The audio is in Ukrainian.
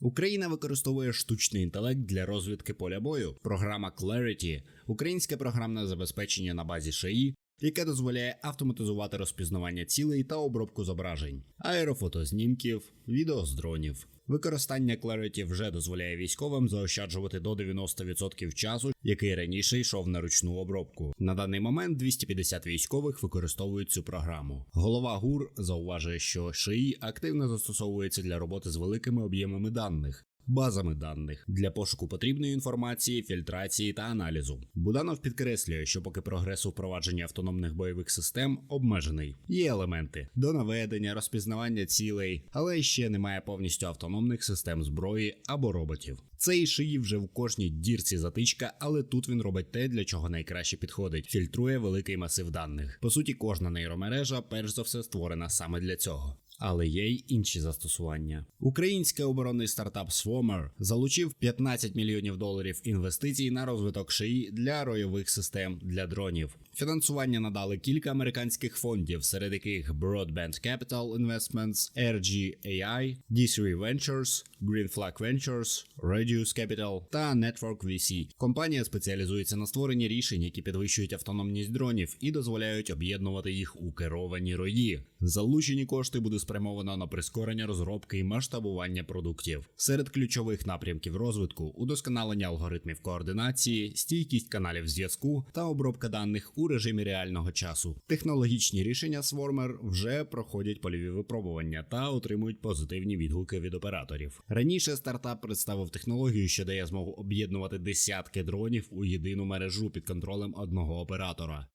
Україна використовує штучний інтелект для розвідки поля бою. Програма Clarity – українське програмне забезпечення на базі ШАІ, яке дозволяє автоматизувати розпізнавання цілей та обробку зображень, аерофотознімків, відео з дронів. Використання Clarity вже дозволяє військовим заощаджувати до 90% часу, який раніше йшов на ручну обробку. На даний момент 250 військових використовують цю програму. Голова ГУР зауважує, що ШИІ активно застосовується для роботи з великими об'ємами даних. Базами даних для пошуку потрібної інформації, фільтрації та аналізу. Буданов підкреслює, що поки прогрес у впровадженні автономних бойових систем обмежений. Є елементи до наведення, розпізнавання цілей, але ще немає повністю автономних систем зброї або роботів. Цей шиї вже в кожній дірці затичка, але тут він робить те, для чого найкраще підходить. Фільтрує великий масив даних. По суті, кожна нейромережа, перш за все, створена саме для цього. Але є й інші застосування. Український оборонний стартап Swarmer залучив 15 мільйонів доларів інвестицій на розвиток шиї для ройових систем для дронів. Фінансування надали кілька американських фондів, серед яких Broadband Capital Investments, RGAI, D3 Ventures, Green Flag Ventures, Radius Capital та Network VC. Компанія спеціалізується на створенні рішень, які підвищують автономність дронів і дозволяють об'єднувати їх у керовані рої. Залучені кошти буде спрямовано на прискорення розробки і масштабування продуктів. Серед ключових напрямків розвитку удосконалення алгоритмів координації, стійкість каналів зв'язку та обробка даних у режимі реального часу. Технологічні рішення Swarmer вже проходять польові випробування та отримують позитивні відгуки від операторів. Раніше стартап представив технологію, що дає змогу об'єднувати десятки дронів у єдину мережу під контролем одного оператора.